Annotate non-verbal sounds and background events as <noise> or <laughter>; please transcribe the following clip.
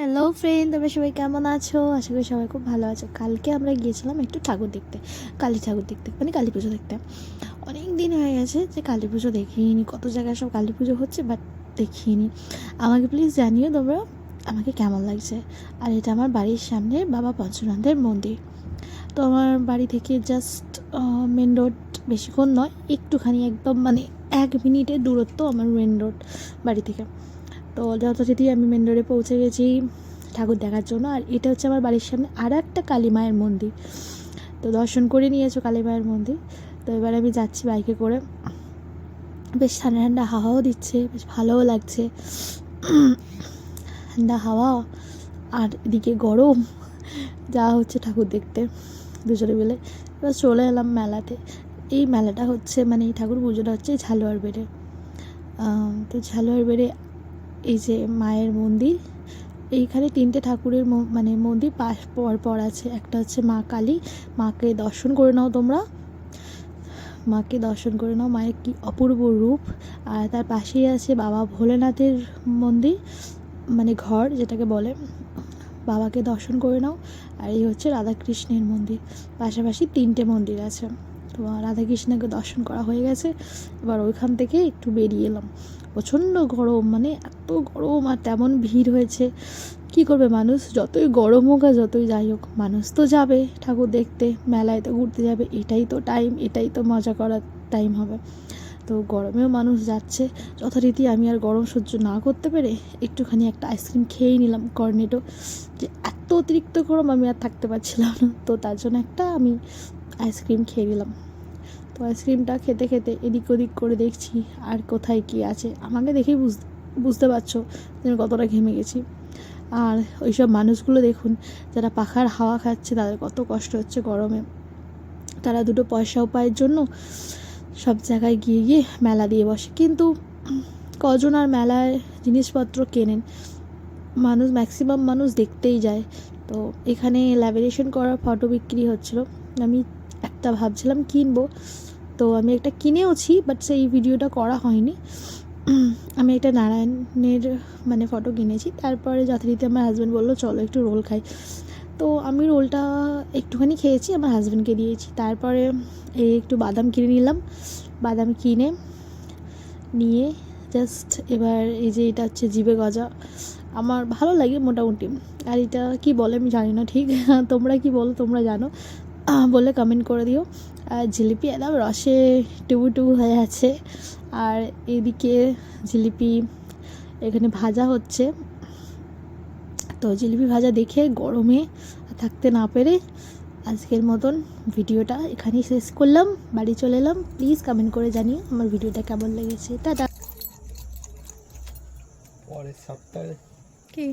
Hello friend তোমরা সবাই কেমন আছো? আশা করি সবাই খুব ভালো আছো। কালকে আমরা গিয়েছিলাম একটু ঠাকুর দেখতে, কালী ঠাকুর দেখতে মানে কালী পুজো দেখতে। অনেক দিন হয়ে গেছে যে কালী পুজো দেখিনি, কত জায়গায় সব কালী পুজো হচ্ছে বাট দেখিনি। আমাকে প্লিজ জানিও তোমরা, আমাকে কেমন লাগছে? আর এটা আমার বাড়ির সামনে বাবা পঞ্চনন্দের মন্দির। তো আমার বাড়ি থেকে জাস্ট মেন রোড বেশিক্ষণ নয়, একটুখানি একদম মানে এক মিনিটের দূরত্ব আমার মেন রোড বাড়ি থেকে। তো যথারীতি আমি মেন রোডে পৌঁছে গেছি ঠাকুর দেখার জন্য। আর এটা হচ্ছে আমার বাড়ির সামনে আর একটা কালী মায়ের মন্দির। তো দর্শন করে নিয়েছো কালী মায়ের মন্দির। তো এবার আমি যাচ্ছি বাইকে করে। বেশ ঠান্ডা ঠান্ডা হাওয়াও দিচ্ছে, বেশ ভালোও লাগছে। ঠান্ডা হাওয়া আর এদিকে গরম। যা হচ্ছে ঠাকুর দেখতে দুজনে মিলে। এবার চলে এলাম মেলাতে। এই মেলাটা হচ্ছে মানে এই ঠাকুর পুজোটা হচ্ছে ঝালোয়ার বেড়ে। তো ঝালোয়ার বেড়ে এই যে মায়ের মন্দির, এইখানে তিনটে ঠাকুরের মানে মন্দির পাশ পর পর আছে। একটা হচ্ছে মা কালী, মাকে দর্শন করে নাও তোমরা। মাকে দর্শন করে নাও, মায়ের কি অপূর্ব রূপ। আর তার পাশেই আছে বাবা ভোলেনাথের মন্দির মানে ঘর যেটাকে বলে। বাবাকে দর্শন করে নাও। আর এই হচ্ছে রাধাকৃষ্ণের মন্দির। পাশাপাশি তিনটে মন্দির আছে। তো রাধাকৃষ্ণকে দর্শন করা হয়ে গেছে। এবার ওইখান থেকে একটু বেরিয়ে এলাম। প্রচণ্ড গরম মানে এত গরম আর তেমন ভিড় হয়েছে। কী করবে মানুষ? যতই গরম হোক আর যতই যাই হোক, মানুষ তো যাবে ঠাকুর দেখতে, মেলায় তো ঘুরতে যাবে। এটাই তো টাইম এটাই তো মজা করার টাইম হবে। তো গরমেও মানুষ যাচ্ছে। যথারীতি আমি আর গরম সহ্য না করতে পেরে একটুখানি একটা আইসক্রিম খেয়েই নিলাম কর্নেটো যে এত অতিরিক্ত গরম আমি আর থাকতে পারছিলাম না। তো তার জন্য একটা আমি আইসক্রিম খেয়ে নিলাম। তো আইসক্রিমটা খেতে খেতে এদিক ওদিক করে দেখছি আর কোথায় কী আছে। আমাকে দেখেই বুঝ, বুঝতে পারছ যে আমি কতটা ঘেমে গেছি। আর ওইসব মানুষগুলো দেখুন, যারা পাখার হাওয়া খাচ্ছে তাদের কত কষ্ট হচ্ছে গরমে। তারা দুটো পয়সা উপায়ের জন্য সব জায়গায় গিয়ে গিয়ে মেলা দিয়ে বসে। কিন্তু কজন আর মেলায় জিনিসপত্র কেনেন? মানুষ ম্যাক্সিমাম মানুষ দেখতেই যায়। তো এখানে ল্যামিনেশন করার ফটো বিক্রি হচ্ছিল। আমি একটা ভাবছিলাম কিনবো। তো আমি একটা কিনেওছি বাট সেই ভিডিওটা করা হয়নি। আমি একটা নারায়ণের মানে ফটো কিনেছি। তারপরে যথারীতি আমার হাজব্যান্ড বলল, চলো একটু রোল খাই। তো আমি রোলটা একটুখানি খেয়েছি, আমার হাজব্যান্ডকে দিয়েছি। তারপরে এই একটু বাদাম কিনে নিলাম। বাদাম কিনে নিয়ে জাস্ট এবার এই যে এটা হচ্ছে জিবে গজা। আমার ভালো লাগে মোটামুটি। আর এটা কি বলে আমি জানি না ঠিক। <laughs> তোমরা কি বলো, তোমরা জানো। বলে কমেন্ট করে দিও। আর জিলিপি একদম রসে টুবু টুবু হয়ে আছে। আর এদিকে জিলিপি এখানে ভাজা হচ্ছে। তো জিলিপি ভাজা দেখে গরমে থাকতে না পেরে আজকের মতন ভিডিওটা এখানেই শেষ করলাম। বাড়ি চলে এলাম। প্লিজ কমেন্ট করে জানি আমার ভিডিওটা কেমন লেগেছে। টাটা। পরের সপ্তাহে কি?